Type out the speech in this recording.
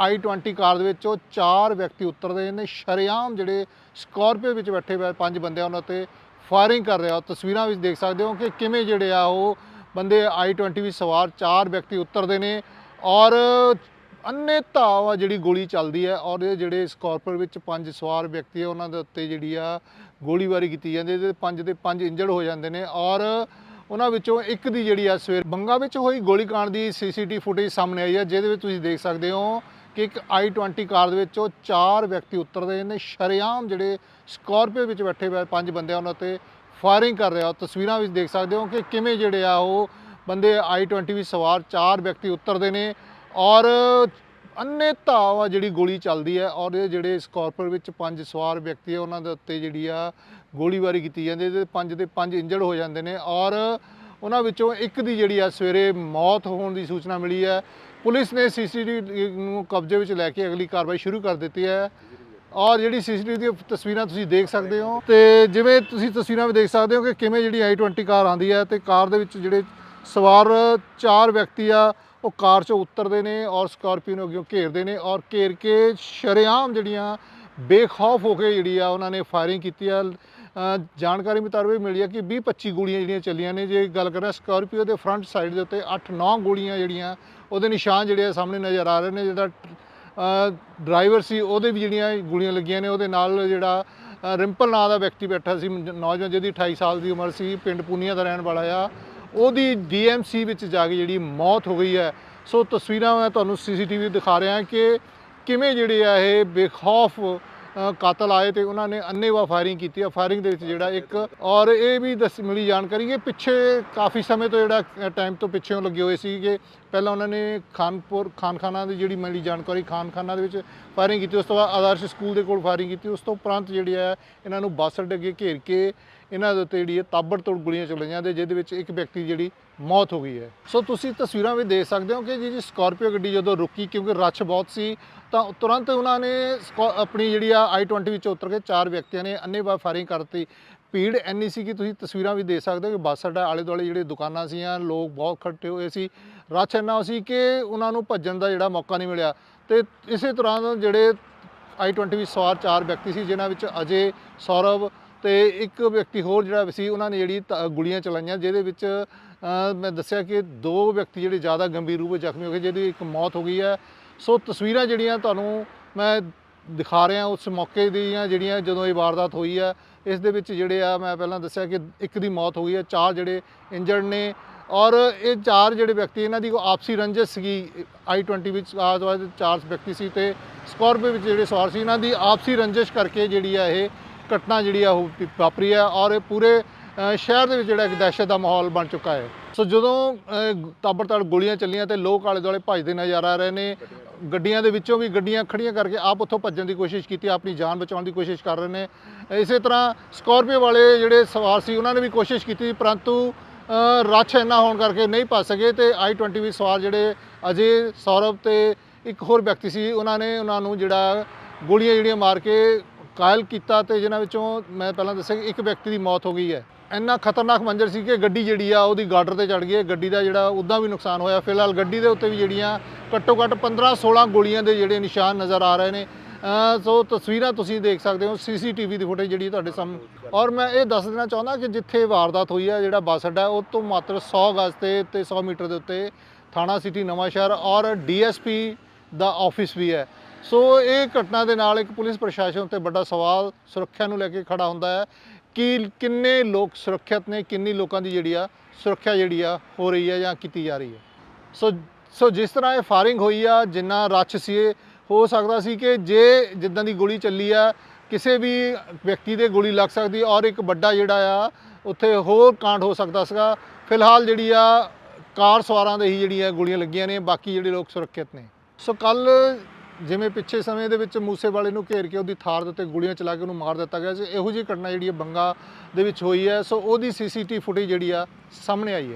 i20 ਕਾਰ ਦੇ ਵਿੱਚ ਉਹ ਚਾਰ ਵਿਅਕਤੀ ਉਤਰਦੇ ਨੇ, ਸ਼ਰੇਆਮ ਜਿਹੜੇ ਸਕਾਰਪੀਓ ਵਿੱਚ ਬੈਠੇ ਹੋਏ ਪੰਜ ਬੰਦੇ ਉਹਨਾਂ ਤੇ ਫਾਇਰਿੰਗ ਕਰ ਰਿਹਾ। ਤਸਵੀਰਾਂ ਵਿੱਚ ਦੇਖ ਸਕਦੇ ਹੋ ਕਿ ਕਿਵੇਂ ਜਿਹੜੇ ਆ ਉਹ ਬੰਦੇ i20 ਵਿੱਚ ਸਵਾਰ ਚਾਰ ਵਿਅਕਤੀ ਉਤਰਦੇ ਨੇ ਔਰ ਅੰਨੇ ਧਾਵਾ ਜਿਹੜੀ ਗੋਲੀ ਚੱਲਦੀ ਹੈ ਔਰ ਇਹ ਜਿਹੜੇ ਸਕਾਰਪੀਓ ਵਿੱਚ ਪੰਜ ਸਵਾਰ ਵਿਅਕਤੀ ਆ, ਉਹਨਾਂ ਦੇ ਉੱਤੇ ਜਿਹੜੀ ਆ ਗੋਲੀਬਾਰੀ ਕੀਤੀ ਜਾਂਦੀ ਹੈ ਤੇ ਪੰਜ ਦੇ ਪੰਜ ਇੰਜਰਡ ਹੋ ਜਾਂਦੇ ਨੇ ਔਰ ਉਹਨਾਂ ਵਿੱਚੋਂ ਇੱਕ ਦੀ ਜਿਹੜੀ ਆ ਸਵੇਰ ਬੰਗਾ ਵਿੱਚ ਹੋਈ ਗੋਲੀकांड ਦੀ ਸੀਸੀਟੀਵੀ ਫੁਟੇਜ ਸਾਹਮਣੇ ਆਈ ਹੈ, ਜਿਹਦੇ ਵਿੱਚ ਤੁਸੀਂ ਦੇਖ ਸਕਦੇ ਹੋ ਕਿ ਇੱਕ i20 ਕਾਰ ਦੇ ਵਿੱਚ ਉਹ ਚਾਰ ਵਿਅਕਤੀ ਉਤਰਦੇ ਨੇ। ਸ਼ਰੇਆਮ ਜਿਹੜੇ ਸਕਾਰਪੀਓ ਵਿੱਚ ਬੈਠੇ ਹੋਏ ਪੰਜ ਬੰਦੇ ਉਹਨਾਂ ਤੇ ਫਾਇਰਿੰਗ ਕਰ ਰਿਹਾ। ਤਸਵੀਰਾਂ ਵਿੱਚ ਦੇਖ ਸਕਦੇ ਹੋ ਕਿ ਕਿਵੇਂ ਜਿਹੜੇ ਆ ਉਹ ਬੰਦੇ i20 ਵਿੱਚ ਸਵਾਰ ਚਾਰ ਵਿਅਕਤੀ ਉਤਰਦੇ ਨੇ ਔਰ ਅੰਨੇ ਧਾਵਾ ਜਿਹੜੀ ਗੋਲੀ ਚੱਲਦੀ ਹੈ ਔਰ ਇਹ ਜਿਹੜੇ ਸਕਾਰਪੀਓ ਵਿੱਚ ਪੰਜ ਸਵਾਰ ਵਿਅਕਤੀ ਆ, ਉਹਨਾਂ ਦੇ ਉੱਤੇ ਜਿਹੜੀ ਆ ਗੋਲੀਬਾਰੀ ਕੀਤੀ ਜਾਂਦੀ ਹੈ। ਤੇ ਪੰਜ ਦੇ ਪੰਜ ਇੰਜਰਡ ਹੋ ਜਾਂਦੇ ਨੇ ਔਰ ਉਹਨਾਂ ਵਿੱਚੋਂ ਇੱਕ ਦੀ ਜਿਹੜੀ ਆ ਸਵੇਰੇ ਮੌਤ ਹੋਣ ਦੀ ਸੂਚਨਾ ਮਿਲੀ ਹੈ। ਪੁਲਿਸ ਨੇ ਸੀਸੀਟੀਵੀ ਨੂੰ ਕਬਜ਼ੇ ਵਿੱਚ ਲੈ ਕੇ ਅਗਲੀ ਕਾਰਵਾਈ ਸ਼ੁਰੂ ਕਰ ਦਿੱਤੀ ਹੈ। ਔਰ ਜਿਹੜੀ ਸੀਸੀਟੀਵੀ ਦੀਆਂ ਤਸਵੀਰਾਂ ਤੁਸੀਂ ਦੇਖ ਸਕਦੇ ਹੋ ਤੇ ਜਿਵੇਂ ਤੁਸੀਂ ਤਸਵੀਰਾਂ ਵਿੱਚ ਦੇਖ ਸਕਦੇ ਹੋ ਕਿ ਕਿਵੇਂ ਜਿਹੜੀ i20 ਕਾਰ ਆਂਦੀ ਹੈ ਤੇ ਕਾਰ ਦੇ ਵਿੱਚ ਜਿਹੜੇ ਸਵਾਰ ਚਾਰ ਵਿਅਕਤੀ ਆ, ਉਹ ਕਾਰ ਚੋਂ ਉਤਰਦੇ ਨੇ ਔਰ ਸਕਾਰਪੀਓ ਨੂੰ ਅੱਗੇ ਘੇਰਦੇ ਨੇ ਔਰ ਘੇਰ ਕੇ ਸ਼ਰੇਆਮ ਜਿਹੜੀਆਂ ਬੇਖੌਫ ਹੋ ਕੇ ਜਿਹੜੀ ਆ ਉਹਨਾਂ ਨੇ ਫਾਇਰਿੰਗ ਕੀਤੀ ਆ। ਜਾਣਕਾਰੀ ਮੁਤਾਬਕ ਮਿਲੀ ਆ ਕਿ 20 25 ਗੋਲੀਆਂ ਜਿਹੜੀਆਂ ਚੱਲੀਆਂ ਨੇ ਜੇ ਗੱਲ ਕਰਾਂ ਸਕਾਰਪੀਓ ਦੇ ਫਰੰਟ ਸਾਈਡ ਦੇ ਉੱਤੇ 8-9 ਗੋਲੀਆਂ ਜਿਹੜੀਆਂ ਉਹਦੇ ਨਿਸ਼ਾਨ ਜਿਹੜੇ ਆ ਸਾਹਮਣੇ ਨਜ਼ਰ ਆ ਰਹੇ ਨੇ ਜਿਹੜਾ ਡਰਾਈਵਰ ਸੀ ਉਹਦੇ ਵੀ ਜਿਹੜੀਆਂ ਗੋਲੀਆਂ ਲੱਗੀਆਂ ਨੇ ਉਹਦੇ ਨਾਲ ਜਿਹੜਾ ਅ, ਰਿੰਪਲ ਨਾਂ ਦਾ ਵਿਅਕਤੀ ਬੈਠਾ ਸੀ ਨੌਜਵਾਨ ਜਿਹਦੀ 28 ਸਾਲ ਦੀ ਉਮਰ ਸੀ ਪਿੰਡ ਪੂਨੀਆ ਦਾ ਰਹਿਣ ਵਾਲਾ ਆ ਉਹਦੀ ਡੀਐਮਸੀ ਵਿੱਚ ਜਾ ਕੇ ਜਿਹੜੀ ਮੌਤ ਹੋ ਗਈ ਹੈ। ਸੋ ਤਸਵੀਰਾਂ ਮੈਂ ਤੁਹਾਨੂੰ ਸੀਸੀਟੀਵੀ ਦਿਖਾ ਰਿਹਾ ਕਿ ਕਿਵੇਂ ਜਿਹੜੇ ਆ ਇਹ ਬੇਖੌਫ ਕਾਤਲ ਆਏ ਤੇ ਉਹਨਾਂ ਨੇ ਅੰਨੇਵਾਹ ਫਾਇਰਿੰਗ ਕੀਤੀ ਆ। ਫਾਇਰਿੰਗ ਦੇ ਵਿੱਚ ਜਿਹੜਾ ਇੱਕ, ਔਰ ਇਹ ਵੀ ਦੱਸ, ਮਿਲੀ ਜਾਣਕਾਰੀ ਇਹ ਪਿੱਛੇ ਕਾਫੀ ਸਮੇਂ ਤੋਂ ਜਿਹੜਾ ਟਾਈਮ ਤੋਂ ਪਿੱਛੇੋਂ ਲੱਗੇ ਹੋਏ ਸੀ ਕਿ ਪਹਿਲਾਂ ਉਹਨਾਂ ਨੇ ਖਾਨਪੁਰ, ਖਾਨਖਾਨਾ ਦੀ ਜਿਹੜੀ ਮਿਲੀ ਜਾਣਕਾਰੀ, ਖਾਨਖਾਨਾ ਦੇ ਵਿੱਚ ਫਾਇਰਿੰਗ ਕੀਤੀ, ਉਸ ਤੋਂ ਬਾਅਦ ਆਦਰਸ਼ ਸਕੂਲ ਦੇ ਕੋਲ ਫਾਇਰਿੰਗ ਕੀਤੀ, ਉਸ ਤੋਂ ਉਪਰੰਤ ਜਿਹੜੀ ਹੈ ਇਹਨਾਂ ਨੂੰ ਬੱਸ ਅੱਡੇ ਅੱਗੇ ਘੇਰ ਕੇ ਇਹਨਾਂ ਦੇ ਉੱਤੇ ਜਿਹੜੀ ਹੈ ਤਾਬੜਤੋੜ ਗੋਲੀਆਂ ਚਲਾਈਆਂ ਤੇ ਜਿਹਦੇ ਵਿੱਚ ਇੱਕ ਵਿਅਕਤੀ ਦੀ ਜਿਹੜੀ ਮੌਤ ਹੋ ਗਈ ਹੈ। ਸੋ ਤੁਸੀਂ ਤਸਵੀਰਾਂ ਵੀ ਦੇਖ ਸਕਦੇ ਹੋ ਕਿ ਜਿਹੜੀ ਸਕਾਰਪੀਓ ਗੱਡੀ ਜਦੋਂ ਰੁਕੀ ਕਿਉਂਕਿ ਰੱਛ ਬਹੁਤ ਸੀ, ਤਾਂ ਤੁਰੰਤ ਉਹਨਾਂ ਨੇ ਸਕਾ- ਆਪਣੀ ਜਿਹੜੀ ਆ i20 ਵਿੱਚ ਉਤਰ ਕੇ ਚਾਰ ਵਿਅਕਤੀਆਂ ਨੇ ਅੰਨੇਵਾਹ ਫਾਇਰਿੰਗ ਕਰਤੀ। ਭੀੜ ਇੰਨੀ ਸੀ ਕਿ ਤੁਸੀਂ ਤਸਵੀਰਾਂ ਵੀ ਦੇਖ ਸਕਦੇ ਹੋ ਕਿ ਬੱਸ ਅੱਡਾ ਆਲੇ ਦੁਆਲੇ ਜਿਹੜੇ ਦੁਕਾਨਾਂ ਸੀਆਂ, ਲੋਕ ਬਹੁਤ ਇਕੱਠੇ ਹੋਏ ਸੀ। ਰੱਛ ਇੰਨਾ ਸੀ ਕਿ ਉਹਨਾਂ ਨੂੰ ਭੱਜਣ ਦਾ ਜਿਹੜਾ ਮੌਕਾ ਨਹੀਂ ਮਿਲਿਆ। ਤੇ ਇਸੇ ਤਰ੍ਹਾਂ ਜਿਹੜੇ i20 ਵਿੱਚ ਸਵਾਰ ਚਾਰ ਵਿਅਕਤੀ ਸੀ, ਜਿਨ੍ਹਾਂ ਵਿੱਚ ਅਜੇ ਸੌਰਵ ਤੇ ਇੱਕ ਵਿਅਕਤੀ ਹੋਰ ਜਿਹੜਾ ਸੀ, ਉਹਨਾਂ ਨੇ ਜਿਹੜੀ ਤ- ਗੋਲੀਆਂ ਚਲਾਈਆਂ, ਜਿਹਦੇ ਵਿੱਚ ਮੈਂ ਦੱਸਿਆ ਕਿ ਦੋ ਵਿਅਕਤੀ ਜਿਹੜੇ ਜ਼ਿਆਦਾ ਗੰਭੀਰ ਰੂਪ ਵਿੱਚ ਜ਼ਖਮੀ ਹੋ ਗਏ, ਜਿਹਦੀ ਇੱਕ ਮੌਤ ਹੋ ਗਈ ਹੈ। ਸੋ ਤਸਵੀਰਾਂ ਜਿਹੜੀਆਂ ਤੁਹਾਨੂੰ ਮੈਂ ਦਿਖਾ ਰਿਹਾ, ਉਸ ਮੌਕੇ ਦੀਆਂ ਜਿਹੜੀਆਂ ਜਦੋਂ ਇਹ ਵਾਰਦਾਤ ਹੋਈ ਹੈ, ਇਸ ਦੇ ਵਿੱਚ ਜਿਹੜੇ ਆ, ਮੈਂ ਪਹਿਲਾਂ ਦੱਸਿਆ ਕਿ ਇੱਕ ਦੀ ਮੌਤ ਹੋ ਗਈ ਹੈ, ਚਾਰ ਜਿਹੜੇ ਇੰਜਰਡ ਨੇ ਔਰ ਇਹ ਚਾਰ ਜਿਹੜੇ ਵਿਅਕਤੀ, ਇਹਨਾਂ ਦੀ ਕੋਈ ਆਪਸੀ ਰੰਜਿਸ਼ ਸੀਗੀ। i20 ਵਿੱਚ ਆਜ ਵਾਜ ਚਾਰ ਵਿਅਕਤੀ ਸੀ ਤੇ ਸਕੋਰਪੀਓ ਵਿੱਚ ਜਿਹੜੇ ਸਵਾਰ ਸੀ, ਇਹਨਾਂ ਦੀ ਆਪਸੀ ਰੰਜਿਸ਼ ਕਰਕੇ ਜਿਹੜੀ ਆ ਇਹ ਘਟਨਾ ਜਿਹੜੀ ਆ ਉਹ ਵਾਪਰੀ ਆ ਔਰ ਇਹ ਪੂਰੇ ਸ਼ਹਿਰ ਦੇ ਵਿੱਚ ਜਿਹੜਾ ਇੱਕ ਦਹਿਸ਼ਤ ਦਾ ਮਾਹੌਲ ਬਣ ਚੁੱਕਾ ਹੈ। ਸੋ ਜਦੋਂ ਅ, ਤਾਬੜਤੜ ਗੋਲੀਆਂ ਚੱਲੀਆਂ ਤੇ ਲੋਕ ਆਲੇ ਦੁਆਲੇ ਭੱਜਦੇ ਨਜ਼ਰ ਆ ਰਹੇ ਨੇ ਗੱਡੀਆਂ ਦੇ ਵਿੱਚੋਂ ਵੀ ਗੱਡੀਆਂ ਖੜੀਆਂ ਕਰਕੇ ਆਪ ਉੱਥੋਂ ਭੱਜਣ ਦੀ ਕੋਸ਼ਿਸ਼ ਕੀਤੀ ਆਪਣੀ ਜਾਨ ਬਚਾਉਣ ਦੀ ਕੋਸ਼ਿਸ਼ ਕਰ ਰਹੇ ਨੇ। ਇਸੇ ਤਰ੍ਹਾਂ ਸਕਾਰਪੀਓ ਵਾਲੇ ਜਿਹੜੇ ਸਵਾਰ ਸੀ ਉਹਨਾਂ ਨੇ ਵੀ ਕੋਸ਼ਿਸ਼ ਕੀਤੀ ਪਰੰਤੂ ਰੱਛ ਇੰਨਾ ਹੋਣ ਕਰਕੇ ਨਹੀਂ ਭੱਜ ਸਕੇ ਤੇ i20 ਵੀ ਸਵਾਰ ਜਿਹੜੇ ਅਜੇ ਸੌਰਵ ਤੇ ਇੱਕ ਹੋਰ ਵਿਅਕਤੀ ਸੀ ਉਹਨਾਂ ਨੇ ਉਹਨਾਂ ਨੂੰ ਜਿਹੜਾ ਗੋਲੀਆਂ ਜਿਹੜੀਆਂ ਮਾਰ ਕੇ ਕਾਇਲ ਕੀਤਾ ਤੇ ਜਿਨ੍ਹਾਂ ਵਿੱਚੋਂ ਮੈਂ ਪਹਿਲਾਂ ਦੱਸਿਆ ਕਿ ਇੱਕ ਵਿਅਕਤੀ ਦੀ ਮੌਤ ਹੋ ਗਈ ਹੈ। ਇੰਨਾ ਖਤਰਨਾਕ ਮੰਜ਼ਰ ਸੀ ਕਿ ਗੱਡੀ ਜਿਹੜੀ ਆ, ਉਹਦੀ ਗਾਰਡਰ ਤੇ ਚੜ ਗਈ ਹੈ। ਗੱਡੀ ਦਾ ਜਿਹੜਾ ਉਦਾਂ ਵੀ ਨੁਕਸਾਨ ਹੋਇਆ। ਫਿਲਹਾਲ ਗੱਡੀ ਦੇ ਉੱਤੇ ਵੀ ਜਿਹੜੀਆਂ ਘੱਟੋ ਘੱਟ 15 16 ਗੋਲੀਆਂ ਦੇ ਜਿਹੜੇ ਨਿਸ਼ਾਨ ਨਜ਼ਰ ਆ ਰਹੇ ਨੇ। ਸੋ ਤਸਵੀਰਾਂ ਤੁਸੀਂ ਦੇਖ ਸਕਦੇ ਹੋ, ਸੀਸੀਟੀਵੀ ਦੀ ਫੁਟੇਜ ਜਿਹੜੀ ਤੁਹਾਡੇ ਸਾਹਮਣੇ ਔਰ ਮੈਂ ਇਹ ਦੱਸ ਦੇਣਾ ਚਾਹੁੰਦਾ ਕਿ ਜਿੱਥੇ ਵਾਰਦਾਤ ਹੋਈ ਹੈ ਜਿਹੜਾ ਬੱਸ ਅੱਡਾ, ਉਹ ਤੋਂ ਮਾਤਰ 100 ਗਜ਼ ਤੇ ਤੇ 100 ਮੀਟਰ ਦੇ ਉੱਤੇ ਥਾਣਾ ਸਿਟੀ ਨਵਾਂ ਸ਼ਹਿਰ ਔਰ ਡੀਐਸਪੀ ਦਾ ਆਫਿਸ ਵੀ ਹੈ। ਸੋ ਇਹ ਘਟਨਾ ਦੇ ਨਾਲ ਇੱਕ ਪੁਲਿਸ ਪ੍ਰਸ਼ਾਸਨ ਉੱਤੇ ਵੱਡਾ ਸਵਾਲ ਸੁਰੱਖਿਆ ਨੂੰ ਲੈ ਕੇ ਖੜਾ ਹੁੰਦਾ ਹੈ ਕਿ ਕਿੰਨੇ ਲੋਕ ਸੁਰੱਖਿਅਤ ਨੇ, ਕਿੰਨੀ ਲੋਕਾਂ ਦੀ ਜਿਹੜੀ ਆ ਸੁਰੱਖਿਆ ਜਿਹੜੀ ਆ ਹੋ ਰਹੀ ਹੈ ਜਾਂ ਕੀਤੀ ਜਾ ਰਹੀ ਹੈ। ਸੋ ਸੋ ਜਿਸ ਤਰ੍ਹਾਂ ਇਹ ਫਾਇਰਿੰਗ ਹੋਈ ਆ, ਜਿੰਨਾ ਰੱਛ ਸੀ ਹੋ ਸਕਦਾ ਸੀ ਕਿ ਜੇ ਜਿੱਦਾਂ ਦੀ ਗੋਲੀ ਚੱਲੀ ਆ, ਕਿਸੇ ਵੀ ਵਿਅਕਤੀ ਦੇ ਗੋਲੀ ਲੱਗ ਸਕਦੀ ਔਰ ਇੱਕ ਵੱਡਾ ਜਿਹੜਾ ਆ, ਉੱਥੇ ਹੋਰ ਕਾਂਡ ਹੋ ਸਕਦਾ ਸੀਗਾ। ਫਿਲਹਾਲ ਜਿਹੜੀ ਆ, ਕਾਰ ਸਵਾਰਾਂ ਦੇ ਹੀ ਜਿਹੜੀਆਂ ਗੋਲੀਆਂ ਲੱਗੀਆਂ ਨੇ, ਬਾਕੀ ਜਿਹੜੇ ਲੋਕ ਸੁਰੱਖਿਅਤ ਨੇ। ਸੋ ਕੱਲ ਜਿਵੇਂ ਪਿੱਛੇ ਸਮੇਂ ਦੇ ਵਿੱਚ ਮੂਸੇ ਵਾਲੇ ਨੂੰ ਘੇਰ ਕੇ ਉਹਦੀ ਥਾਰ ਦੇ ਉੱਤੇ ਗੋਲੀਆਂ ਚਲਾ ਕੇ ਉਹਨੂੰ ਮਾਰ ਦਿੱਤਾ ਗਿਆ ਸੀ, ਇਹੋ ਜਿਹੀ ਘਟਨਾ ਜਿਹੜੀ ਹੈ ਬੰਗਾ ਦੇ ਵਿੱਚ ਹੋਈ ਹੈ, ਸੋ ਉਹਦੀ ਸੀਸੀਟੀਵੀ ਫੁਟੇਜ ਜਿਹੜੀ ਆ ਸਾਹਮਣੇ ਆਈ ਹੈ।